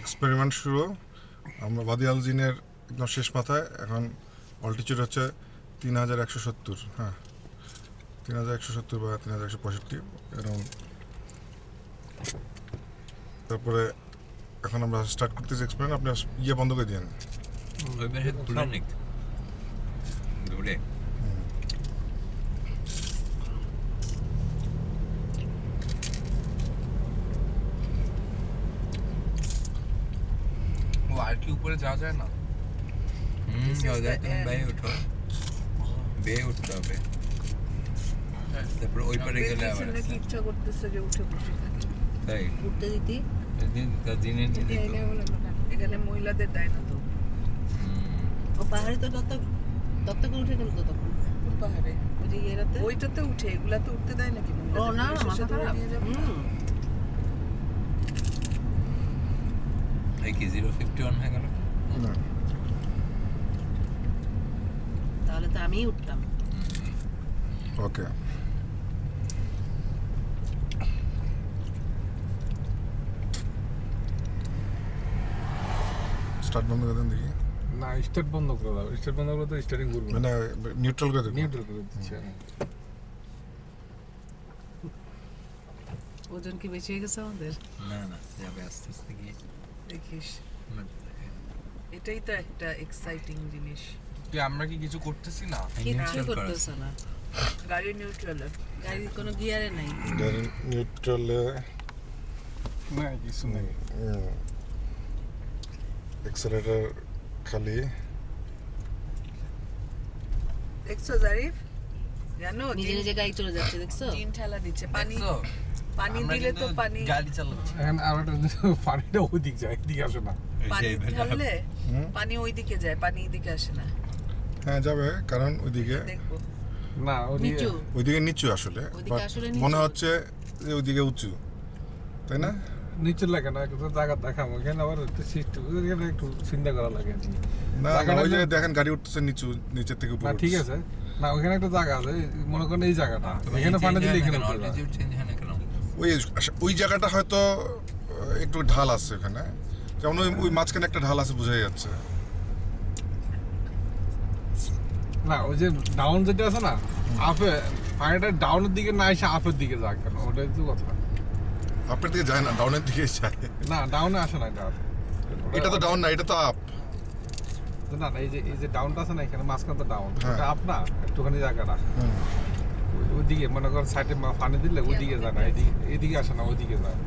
Experiment শুরু। আমরা বাদিয়াল জিনের একদম শেষ মাথায় এখন অল্টিচিউড হচ্ছে তিন হাজার একশো সত্তর হ্যাঁ। তিন হাজার একশো সত্তর বা তিন হাজার একশো পঁয়ষট্টি, এরকম। তারপরে এখন আমরা স্টার্ট করতেছি এক্সপেরিমেন্ট আপনি ইয়ে বন্ধ করে দিন ওই পাশে খুলে নিক দৌড়ে ও আর কি উপরে যাওয়া যায় না? হুম This is ওদের the তুমি বেয়ে উঠো। বেয়ে উঠতে হবে। তারপর ওই পারে গেলে আবার ইচ্ছা করতেছে যে উঠে বসে থাকি। তাই? উঠতে দিতি? এদিন তা। দিনে এখানে মহিলাদের দেয় না তো। ও পাহাড়ে তো তত তত করে উঠে গেল তো তখন? কোন পাহাড়ে? ওই যে ওইটাতে উঠে এগুলাতে উঠতে দেয় নাকি ও না মাথা খারাপ নিয়ে যাবে না? হুম এই কি জিরো ফিফটি ওয়ান হয়ে গেল? না। তাহলে তো আমিই উঠতাম। ওকে। স্টার্ট বন্ধ করে দেন দেখি। না স্টার্ট বন্ধ করে দাও। স্টার্ট বন্ধ করে তো স্টার্টিং করব। মানে নিউট্রাল করে নিউট্রাল করে দিচ্ছি ওজন কি বেশি হয়ে গেছে আমাদের? না না যাবে আস্তে আস্তে গিয়ে। দেখিস। এটাই তো একটা এক্সাইটিং জিনিস। কি আমরা কি কিছু করতেছি না? করা করতেছে না। গাড়ি নিউট্রালে গাড়ির কোনো গিয়ারে নাই। নিউট্রালে না কিছু নেই। এক্সেলেটার খালি। দেখছ জারিফ? জানো নিজে নিজে গাড়ি চলে যাচ্ছে দেখছ? জিন ঠেলা দিচ্ছে। পানি দেখছ? পানি দিলে তো পানি। গাড়ি চালাচ্ছি। এখন আর একটা পানিটা যায় এদিকে আসে না। পানি ঢাললে পানি ওইদিকে যায় পানি এদিকে আসে না। হ্যাঁ যাবে কারণ ওইদিকে না নিচু। ওইদিকে নিচু আসলে ওইদিকে মনে হচ্ছে যে ওইদিকে উঁচু। তাই না? নিচে লাগে না একটু জায়গা দেখাম ওখানে আবার একটু সিস্টেম একটু চিন্তা করা লাগে না ওই যে দেখেন গাড়ি উঠতেছে নিচু নিচের থেকে উপরে ঠিক আছে। না ওখানে একটা জায়গা আছে মনে করেন এই জায়গাটা। তবে এখানে পানি দিলে হয় না। এখানে ওই আচ্ছা, ওই জায়গাটা হয়তো একটু ঢাল আছে ওখানে। যেমন ওই ওই মাঝখানে একটা ঢাল আছে বোঝাই যাচ্ছে। না ওই যে ডাউন যেটা আছে না আপে পানিটা ডাউনের দিকে না এসে আপের দিকে যায় কেন? ওটাই তো কথা। আপনার দিকে যায় না ডাউনের দিকে যায়। না ডাউনে আসে না এটা এটা তো ডাউন না এটা তো আপ না না এই যে এই যে ডাউনটা আছে না এখানে মাঝখানে তো ডাউন। ওটা আপ না একটুখানি জায়গাটা। ওইদিকে মনে করেন সাইডে পানি দিলে ওইদিকে যায় না এদিকে এদিকে আসে না ওইদিকে যায়।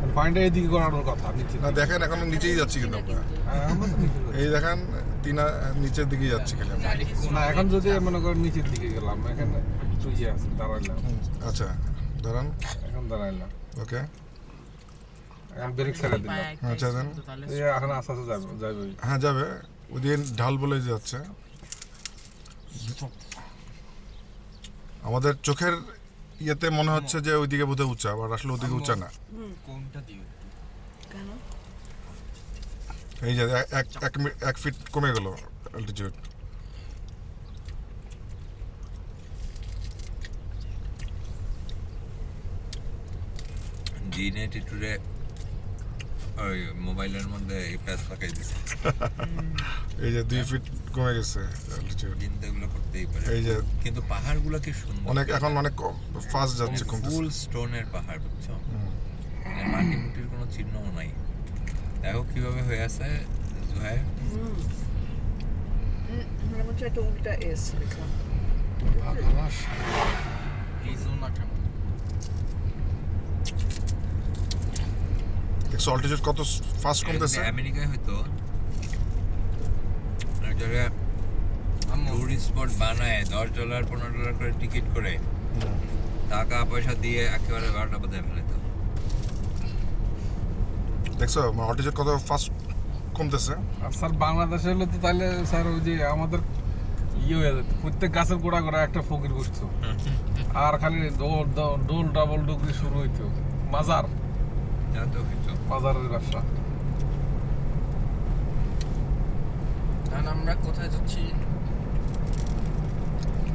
মানে পানিটা এদিকে করানোর কথা নিচে না দেখেন এখন নিচেই যাচ্ছি কিন্তু আমরা। হ্যাঁ। এই দেখেন তিনা নিচের দিকে যাচ্ছি খালি না এখন যদি মনে করেন নিচের দিকে গেলাম এখানে ইয়ে আছে দাঁড়াইলাম। আচ্ছা দাঁড়ান। এখন দাঁড়াইলাম। ওকে। এখন ব্রেক ছেড়ে দিলাম। আচ্ছা দেন। এই এখন আস্তে আস্তে যাবে যাবে। হ্যাঁ যাবে। ওদিকে ঢাল বলে যাচ্ছে। আমাদের চোখের ইয়েতে মনে হচ্ছে যে ওইদিকে বোধহয় উঁচা আবার আসলে ওইদিকে উঁচা না। কোনটা দিও কেন? এই যে এক- এক এক ফিট কমে গেল অ্যালটিটিউড জি নেট টুরে ওই মোবাইলের মধ্যে এই প্যাচ পাকাই দিচ্ছে এই যে দুই ফিট কমে গেছে অ্যালটিটিউড করতেই পারে। এই যে কিন্তু পাহাড়গুলো কি সুন্দর? অনেক এখন অনেক ফাস্ট যাচ্ছে কমতেছে। ফুল স্টোনের পাহাড় বুঝছ? মানে মাটি মুটির কোনো চিহ্নও নাই। দেখো কীভাবে হয়ে আছে জুহাই হুম। মনে হচ্ছে একটা উল্টা এস লেখা এই জোন না কেন অল্টিটিউড কত ফাস্ট কমতেছে? আমেরিকায় হয়তো আম্মু। টুরিস্ট স্পট বানায় দশ ডলার পনেরো ডলার করে টিকিট করে। টাকা পয়সা দিয়ে একেবারে বারোটা বাজায় ফেলে তো। দেখছ অল্টিটিউড কত ফাস্ট কমতেছে? আর স্যার বাংলাদেশে হলে তো তাহলে স্যার ওই যে আমাদের ইয়ে হয়ে যেত প্রত্যেক গাছের গোড়া গোড়া একটা ফকির বসতো আর খালি দোল দোল ডোল ডাবল ডুগরি শুরু হইতো। মাজার। মাজারের ব্যবসা। এখন আমরা কোথায় যাচ্ছি?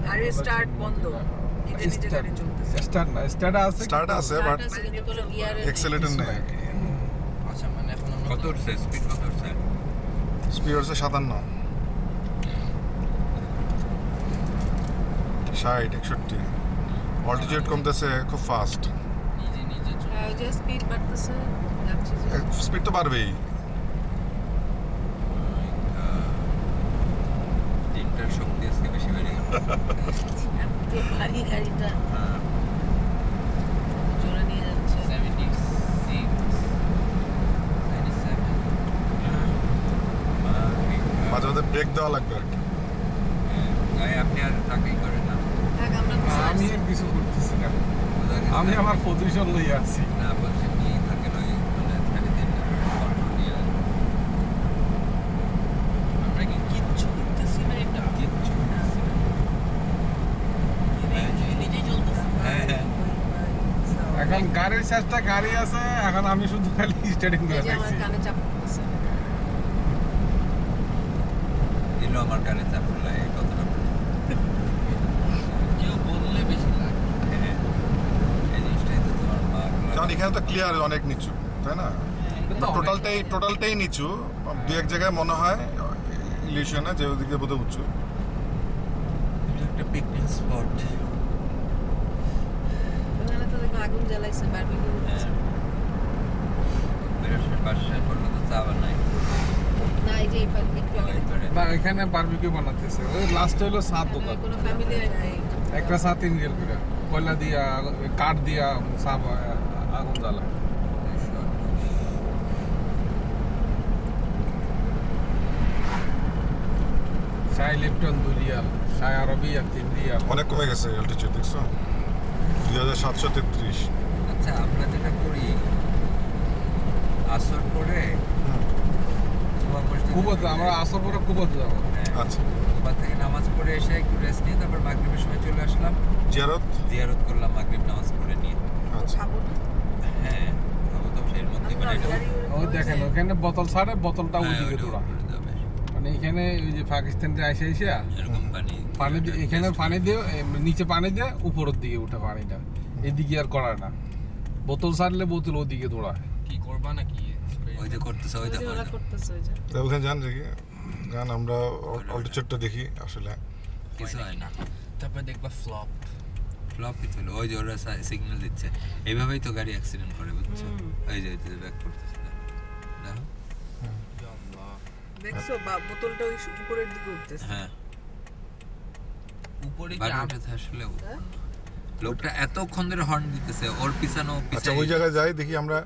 গাড়ির স্টার্ট বন্ধ। স্টার্ট। না স্টার্ট আছে স্টার্ট আছে বাট এক্সেলেটর নেই। আচ্ছা কত উঠছে? স্পিড কত উঠছে? স্পিড হচ্ছে সাতান্ন। ষাট একষট্টি। অল্টিটিউড কমতেছে খুব ফাস্ট হ্যাঁ, স্পিড তো বাড়বেই তিনটার শক্তি আজকে বেশি বেড়ে গেল এত ভারী গাড়িটা হ্যাঁ। জোরে নিয়ে যাচ্ছে সেভেন্টি সিক্স মাঝে মাঝে ব্রেক দেওয়া লাগবে আর কি। আপনি আর তাকেই করেন না। আমি কিছু করতেছি না। আমি আমার পজিশন লইয়া আছি। না বলছি নিয়েই থাকেন ওই মানে ছেড়ে দিন কন্ট্রোল নিয়ে আমরা কি কিচ্ছু করতেছি না এটা কিচ্ছু করতেছি না। নিজেই চলতেছে হ্যাঁ হ্যাঁ চেষ্টা গাড়ি আছে এখন আমি শুধু খালি স্টার্টিং করে থাকছি কানে চাপ পড়তেছে। দিল আমার কানে চাপ ফেলা কথাটা কেউ বললে বেশি লাগে। হ্যাঁ এই জিনিসটাই তো তোমার কারণ এখানে তো ক্লিয়ার অনেক নিচু তাই না? টোটালটাই টোটালটাই নিচু। দু এক জায়গায় মনে হয় ইলিউশনে যে ওদিকে বোধহয় উঁচু। একটা পিকনিক স্পট আগুন জ্বালাইছে বারবিকিউ হ্যাঁ। বানাই না এখানে বারবিকিউ বানাতেছে। ওই লাস্ট হলো সাত দোকান একটা সাত তিন করে। কয়লা দিয়া কাঠ দিয়া সাপ আগুন জ্বালায়। সাই লিপটন দু রিয়াল সাই আরবিয়া তিন রিয়াল। অনেক কমে গেছে দেখছ? দুই হাজার সাতশো তেত্রিশ। আচ্ছা আমরা যেটা করি আসর কুবত আমরা পরে কুবত যাব। হ্যাঁ, আচ্ছা। কুবা থেকে নামাজ পড়ে এসে একটু রেস্ট নিয়ে তারপর মাগরিবের সময় চলে আসলাম। জিয়ারত? জিয়ারত করলাম মাগরিব নামাজ পড়ে নিয়ে। আচ্ছা। হ্যাঁ মানে ওই দেখেন ওখানে বোতল ছাড়ে বোতলটা হ্যাঁ, ওইদিকে দৌড়া। এখানে ওই যে পাকিস্তান থেকে আসে এসে এরকম পানি। এখানে পানি দিয়ে নিচে পানি দিয়ে উপরের দিকে উঠে পানিটা। এদিকে আর করায় না। বোতল ছাড়লে বোতল ওদিকে দৌড়ায়। কি করবা নাকি? ওই যে করতেছে ওই দেখো যে তা ওখানে যান দেখি। গান আমরা অল্টিটিউডটা দেখি আসলে। কিছু হয় না। তারপর দেখবা ফ্লপ ফ্লপই ছিল ওই যে ওরা সিগন্যাল দিচ্ছে। এইভাবেই তো গাড়ি অ্যাক্সিডেন্ট করে বুঝছ? ওই যে ব্যাক করতেছে। দেখছ বা বোতলটা ওই উপরের দিকে উঠতেছে। হ্যাঁ। উপরে কি আসলে লোকটা এতক্ষণ ধরে হর্ন দিতেছে ওর পিছানো আচ্ছা ওই জায়গায় যাই দেখি আমরা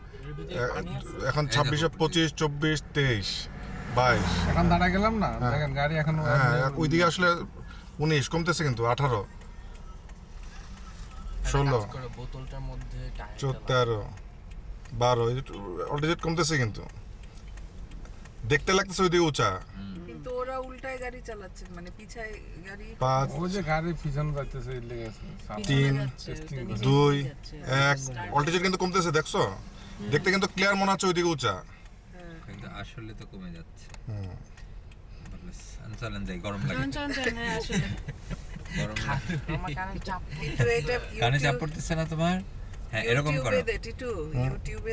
এখন ছাব্বিশে পঁচিশ চব্বিশ তেইশ বাইশ। এখন দাঁড়া গেলাম না? হ্যাঁ। দেখেন গাড়ি এখন হ্যাঁ ওইদিকে আসলে উনিশ কমতেছে কিন্তু আঠারো। ষোলো। বোতলটার মধ্যে টায়ার চোদ্দ বারো কমতেছে কিন্তু। দেখতে লাগতেছে ওইদিকে উঁচা। কিন্তু ওরা উল্টায় গাড়ি চালাচ্ছে মানে পিছায় গাড়ি পাঁচ ওই যে গাড়ির পিছনে যাইতেছে এর লেগে তিন যাচ্ছে, ওটা নিচে দুই এক। অল্টিটিউড কিন্তু কমতেছে দেখছ? দেখতে কিন্তু ক্লিয়ার মনে হচ্ছে ওইদিকে উঁচা। কিন্তু আসলে তো কমে যাচ্ছে। হুম। চলেন যাই গরম লাগে। চলুন, চলুন, চলুন, হ্যাঁ, আসলে। গরম কানে চাপ পড়তেছে না তোমার? হ্যাঁ এরকম করো। ইউটিউবে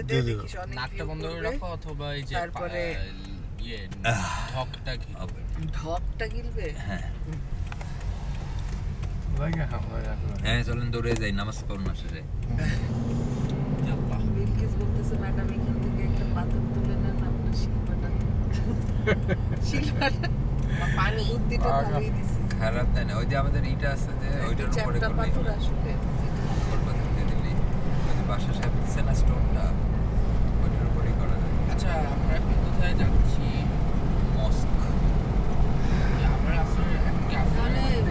নাকটা বন্ধ রাখো অথবা এই যে তারপরে ইয়ে ঢকটা কি? ঢকটা গিলবে? হ্যাঁ। হ্যাঁ চলেন দৌড়ে যাই নামাজ পড়ুন না বিলকিস বলতেছে ম্যাডাম এখান থেকে একটা পাথর তুলে নেন আপনার শিল্পাটা শিল্পাটা পানি বুদ্ধিটা ভালোই দিছি। খারাপ না? ওই যে আমাদের ইটা আছে যে ওইটার উপরে পাথর আসলে বাসা সাহেব দিচ্ছে না স্টোনটা ওইটার উপরেই করা যায়। আচ্ছা আমরা এখন কোথায় যাচ্ছি?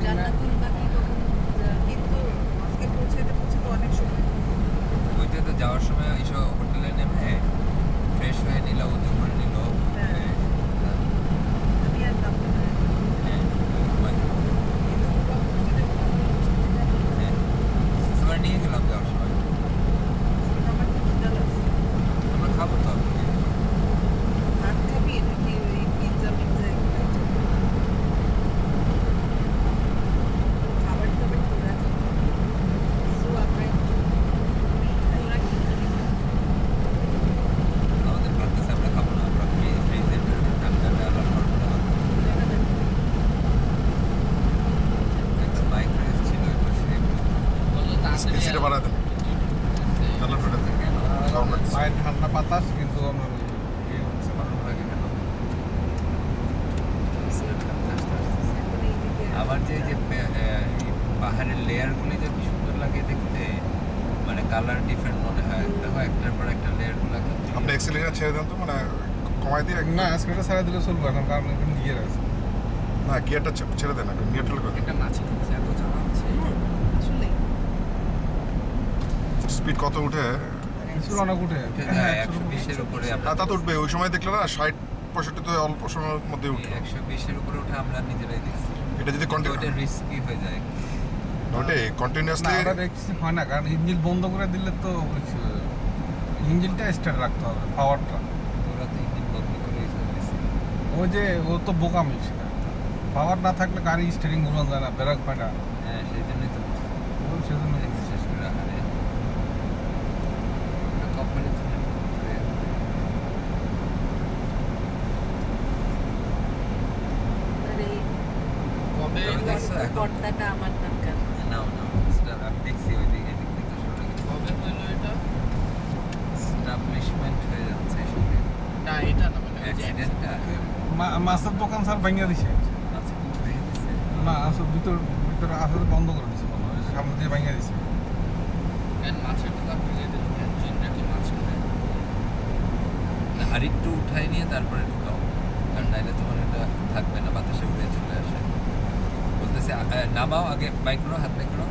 জান্নাতুল ছেড়ে দেন তো মানে কমাই দিয়ে না স্কুলটা ছাড়া দিলে চলবে এখন কারণ এখন গিয়ে আছে না গিয়ারটা ছেড়ে দেন আপনি নিউট্রাল করে একটা নাচি এত আসলে। স্পিড কত উঠে? অনেক উঠে একশো বিশের উপরে হ্যাঁ তা তো উঠবে ওই সময় দেখলে না ষাট পঁয়ষট্টি তো অল্প সময়ের মধ্যে উঠল। একশো বিশের উপরে উঠে আমরা নিজেরাই দেখছি। এটা যদি কন্টিনিউ রিস্কি হয়ে যায়। ওটাই কন্টিনিউয়াসলি দেখছি হয় না কারণ ইঞ্জিন বন্ধ করে দিলে তো ইঞ্জিনটা স্টার্ট রাখতে হবে পাওয়ারটা ওরা তো ইঞ্জিন বন্ধ করে ওই যে ও তো বোকামি সেটা। পাওয়ার না থাকলে গাড়ি স্টিয়ারিং ঘুরানো যায় না ব্রেক হয় না হ্যাঁ সেই জন্যই তো ও সেজন্য শেষ করে আহারে কপালে ছিল আর এই কবে তবে দেখছ এখন পর্দাটা আমার দরকার নাও নাও স্টার আমি দেখছি ওই দিকে এদিক থেকে সরে গেছে কবে হলো এটা স্টাবলিশমেন্ট হয়ে যাচ্ছে সঙ্গে না এটা না মানে ওই যে অ্যাক্সিডেন্টটা মা- মাছের দোকান স্যার ভেঙে দিছে। আচ্ছা না আসলে ভিতর ভিতরে আসলে বন্ধ করে দিছে সামনে দিয়ে ভেঙে দিছে। মাছের না, আর একটু উঠাই নিয়ে তারপরে ঢুকাও। কারণ নাইলে তোমার এটা থাকবে না বাতাসে উড়ে চলে আসে। বলতেছে নামাও আগে বাইক করো হাত বাইক করো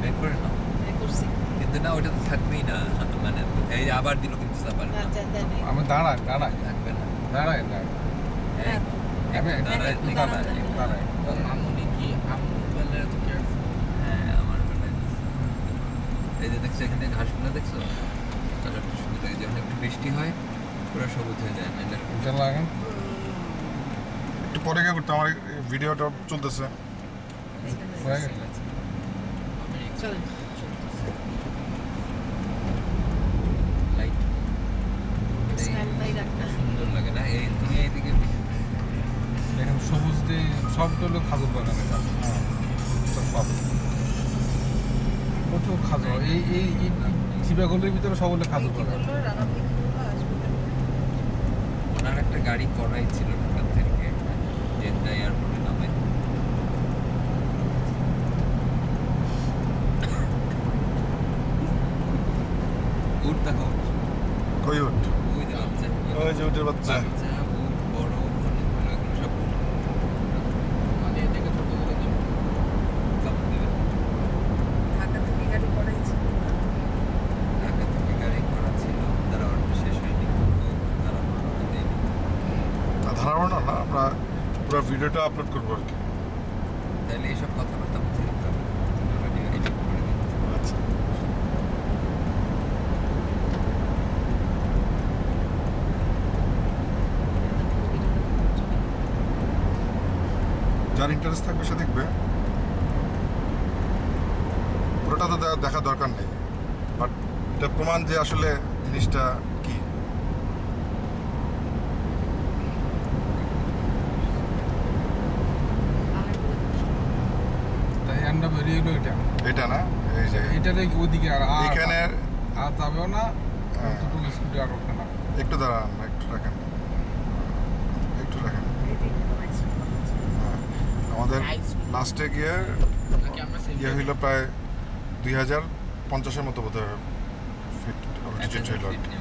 বাইক করে নাও। এই করছি। কিন্তু না ওটা তো থাকবেই না। মানে এই আবার দিল কিন্তু যা আমি দাঁড়াই দাঁড়াই। থাকবে না। দাঁড়াই দাঁড়াই। এই যে দেখছ এখানে ঘাসগুলো দেখছ? কালারটা সুন্দর লাগে যখন একটু বৃষ্টি হয় পুরো সবুজ হয়ে যায় এরকম। লাগান একটু পরে গিয়ে করতে আমার ভিডিওটা চলতেছে। হয়ে গেছে। চলেন দিয়ে সব হলো খাজুর বাগান এটা প্রচুর খাজুর এই এই এই চিপাগুলির ভিতরে সব হলো খাজুর বাগান। ওনার একটা গাড়ি করাই ছিল ঢাকা থেকে জেদ্দা এয়ারপোর্টে নামে। উঠ দেখো। কই উঠ? ওই যে বাচ্চা। ওই যে উঠের বাচ্চা বাচ্চা উঠ বড় অনেকগুলো এগুলো সব উঠ মানে এটাকে ছোট করে দেবো কাপড় দেবে ঢাকা থেকে গাড়ি করাইছি ঢাকা থেকে গাড়ি করা ছিল তারা অর্ডার শেষ হয়নি ও তারা অর্ডার দেয়নি না ধারণা না না আমরা পুরো ভিডিওটা আপলোড করব আর কি। তাহলে এইসব কথাবার্তা মুছে দিতে হবে। আচ্ছা। যার ইন্টারেস্ট থাকবে সে দেখবে। পুরোটা তো দে- দেখা দরকার নেই। বাট এটা প্রমাণ যে আসলে জিনিসটা বেরিয়ে এলো এটা। এটা না? এই যে এটার ওইদিকে আর এখানে আর যাবেও না হ্যাঁ। অতটুকু স্কুটি আর ওঠে না। একটু দাঁড়ান একটু রাখেন। একটু রাখেন। হ্যাঁ। আমাদের লাস্টে গিয়ে নাকি আমরা ইয়ে হইল প্রায় দুই হাজার পঞ্চাশের মতো বোধ হয় ফিট আর ফিট কি।